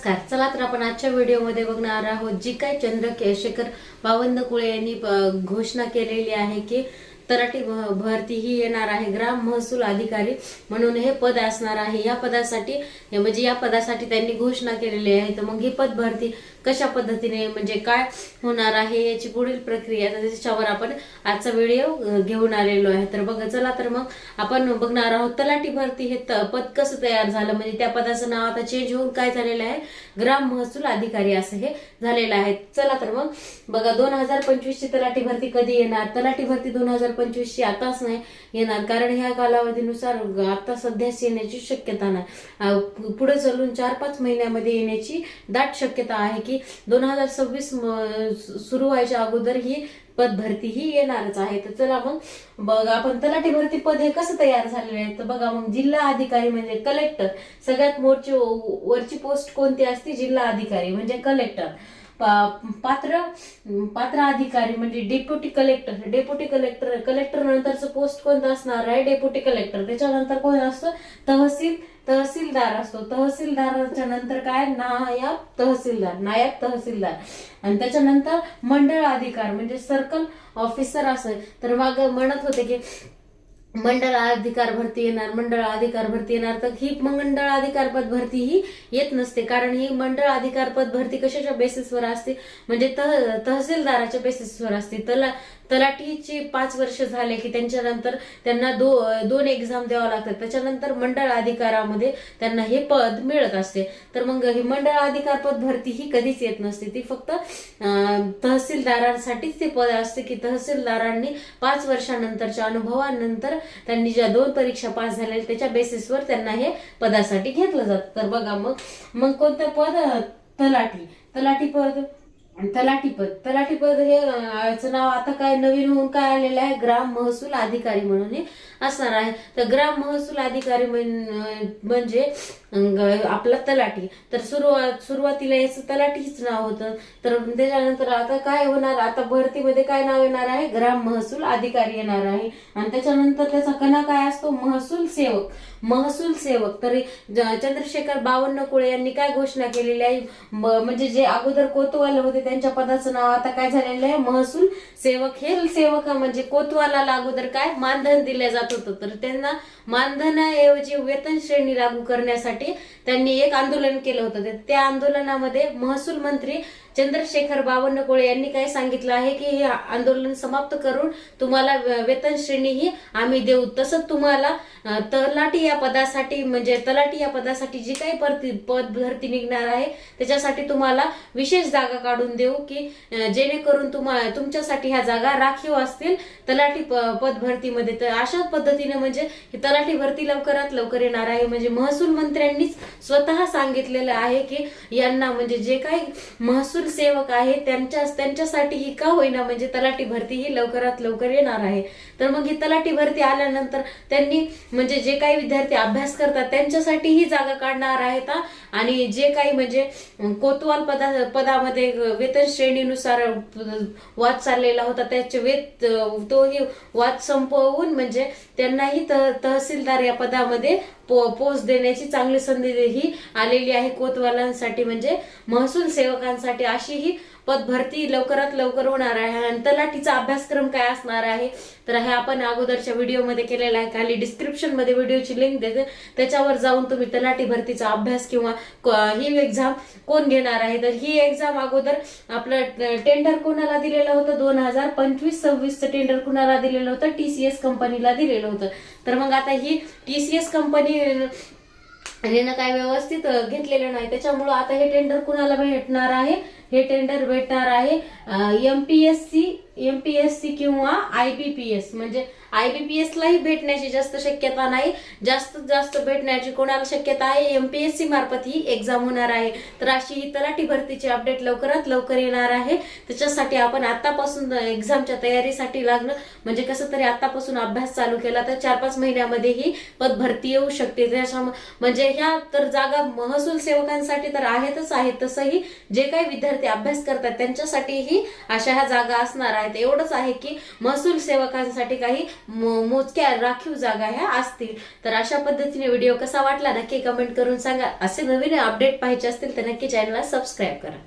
नमस्कार. चला तर आपण आजच्या व्हिडिओमध्ये बघणार आहोत जी काय चंद्र केशेकर बावनकुळे यांनी घोषणा केलेली आहे की तराटी भरती ही येणार आहे ग्राम महसूल अधिकारी म्हणून हे पद असणार आहे. या पदासाठी म्हणजे या पदासाठी त्यांनी घोषणा केलेली आहे. तर मग ही पद भरती कशा पद्धतीने म्हणजे काय होणार आहे याची पुढील प्रक्रिया. त्याच्यावर आपण आजचा व्हिडिओ घेऊन आलेलो आहे. तर बघा चला तर मग आपण बघणार आहोत तलाठी भरती हे त- पद कसं तयार झालं? म्हणजे त्या पदाचं नाव आता चेंज होऊन काय झालेलं आहे? ग्राम महसूल अधिकारी असं हे झालेलं आहे. चला तर मग बघा दोन हजार पंचवीसची तलाठी भरती कधी येणार? तलाठी भरती दोन हजार पंचवीसची आताच नाही येणार. कारण ह्या कालावधीनुसार आता सध्याच येण्याची शक्यता नाही. पुढे चालून चार पाच महिन्यामध्ये येण्याची दाट शक्यता आहे की की दोन हजार सव्वीस सुरू व्हायच्या अगोदर ही पद भरती ही येणारच आहे. तर चला मग बघा आपण तलाठी भरती पद हे कसं तयार झालेलं आहे? तर बघा मग जिल्हा अधिकारी म्हणजे कलेक्टर सगळ्यात मोठी वरची पोस्ट कोणती असते? जिल्हा अधिकारी म्हणजे कलेक्टर पात्र पात्र अधिकारी म्हणजे deputy collector deputy collector collector नंतरचं पोस्ट कोणतं असणार आहे? डेप्युटी कलेक्टर त्याच्यानंतर कोण असतं? तहसील तहसीलदार असतो. तहसीलदाराच्या नंतर काय? नायब तहसीलदार. नायब तहसीलदार. आणि त्याच्यानंतर मंडळ अधिकार म्हणजे सर्कल ऑफिसर असं. तर माग म्हणत होते की मंडळ अधिकार भरती येणार मंडळ अधिकार भरती येणार. तर ही मंडळ अधिकार पद भरती ही येत नसते. कारण ही मंडळ अधिकार पद भरती कशाच्या बेसिसवर असते? म्हणजे तह तहसीलदाराच्या बेसिसवर असते. तला तलाठीची पाच वर्ष झाले की त्यांच्यानंतर त्यांना दो दोन एक्झाम द्यावं लागतात. त्याच्यानंतर मंडळ अधिकारामध्ये त्यांना हे पद मिळत असते. तर मग ही मंडळ अधिकार पद भरती ही कधीच येत नसते. ती फक्त तहसीलदारांसाठीच ते पद असते की तहसीलदारांनी पाच वर्षानंतरच्या अनुभवानंतर त्यांनी ज्या दोन परीक्षा पास झाल्या त्याच्या बेसिसवर त्यांना हे पदासाठी घेतलं जातं. तर बघा मग मग कोणतं पद तलाठी तलाठी पद? तलाठीपद तलाठीपद तलाठी हे नाव आता काय नवीन होऊन काय आलेलं आहे? ग्राम महसूल अधिकारी म्हणून हे असणार आहे. तर ग्राम महसूल अधिकारी म्हणजे आपला तलाठी. तर सुरुवात सुरुवातीला याचं तलाठीच नाव होतं. तर त्याच्यानंतर आता काय होणार? आता भरतीमध्ये काय नाव येणार आहे? ग्राम महसूल अधिकारी येणार आहे. आणि त्याच्यानंतर त्याचा कणा काय असतो? महसूल सेवक. महसूल सेवक. तर चंद्रशेखर बावन्न कुळे यांनी काय घोषणा केलेली आहे? म्हणजे जे अगोदर कोतवाल होते त्यांच्या पदाचं नाव आता काय झालेलं आहे? महसूल सेवक हे सेवक म्हणजे कोतवालाला अगोदर काय? मानधन दिलं जात होतं. तर त्यांना मानधनाऐवजी वेतन श्रेणी लागू करण्यासाठी त्यांनी एक आंदोलन केलं होतं. त्या आंदोलनामध्ये महसूल मंत्री चंद्रशेखर बावनकुळे यांनी काय सांगितलं आहे की हे आंदोलन समाप्त करून तुम्हाला वेतन श्रेणी ही आम्ही देऊ. तसंच तुम्हाला तलाटी तलाठी या पदासाठी म्हणजे तलाठी या पदासाठी जी काही भरती पद भरती निघणार आहे त्याच्यासाठी तुम्हाला विशेष जागा काढून देऊ की जेणेकरून तुम्हा तुमच्यासाठी ह्या जागा राखीव असतील तलाठी पद भरतीमध्ये. तर अशाच पद्धतीने म्हणजे ही तलाठी भरती लवकरात लवकर येणार आहे. म्हणजे महसूल मंत्र्यांनीच स्वतः सांगितलेलं आहे की यांना म्हणजे जे काही महसूल सेवक आहे त्यांच्या त्यांच्यासाठी ही का होईना? म्हणजे तलाठी भरती ही लवकरात लवकर येणार आहे. तर मग ही तलाठी भरती आल्यानंतर त्यांनी म्हणजे जे काही विद्यार्थी अभ्यास करतात त्यांच्यासाठी ही जागा काढणार आहेत आणि जे काही म्हणजे कोतवाल पदा पदामध्ये वेतन श्रेणीनुसार वाद चाललेला होता त्याचे वेत तोही वाद संपवून म्हणजे त्यांनाही तह तहसीलदार या पदामध्ये पो पोस्ट देण्याची चांगली संधी ही आलेली आहे कोतवालांसाठी. म्हणजे महसूल सेवकांसाठी अशी ही पद भरती लवकरात लवकर होणार आहे. आणि तलाठीचा अभ्यासक्रम काय असणार आहे? तर हे आपण अगोदरच्या व्हिडिओमध्ये केलेला आहे. खाली डिस्क्रिप्शनमध्ये व्हिडिओची लिंक देते. त्याच्यावर जाऊन तुम्ही तलाठी भरतीचा अभ्यास किंवा ही एक्झाम कोण घेणार आहे? तर ही एक्झाम अगोदर आपलं टेंडर कोणाला दिलेलं होतं? दोन हजार पंचवीस सव्वीसचं टेंडर कुणाला दिलेलं होतं? टीसीएस कंपनीला दिलेलं होतं. तर मग आता ही टीसीएस कंपनी यानं काय व्यवस्थित घेतलेलं नाही. त्याच्यामुळं आता हे टेंडर कुणाला भेटणार आहे? हे टेंडर भेटणार आहे. एमपीएससी एमपीएससी किंवा आयबीपीएस म्हणजे आयबीपीएस लाही भेटण्याची जास्त शक्यता नाही. जास्तीत जास्त भेटण्याची कोणाला शक्यता आहे? एमपीएससी मार्फत ही एक्झाम होणार आहे. तर अशी ही तलाठी भरतीची अपडेट लवकरात लवकर येणार आहे. त्याच्यासाठी आपण आतापासून एक्झामच्या तयारीसाठी लागलं म्हणजे कसं तरी आतापासून अभ्यास चालू केला तर चार पाच महिन्यामध्ये ही पद भरती येऊ शकते. त्याच्या म्हणजे ह्या तर जागा महसूल सेवकांसाठी तर आहेतच आहेत तसंही. जे काही विद्यार्थी अभ्यास करतात त्यांच्यासाठीही अशा ह्या जागा असणार आहेत. एवढंच आहे की महसूल सेवकांसाठी काही मोजक्या राखीव जागा ह्या असतील. तर अशा पद्धतीने व्हिडिओ कसा वाटला नक्की कमेंट करून सांगा. असे नवीन अपडेट पाहिजे असतील तर नक्की चॅनलला सबस्क्राईब करा.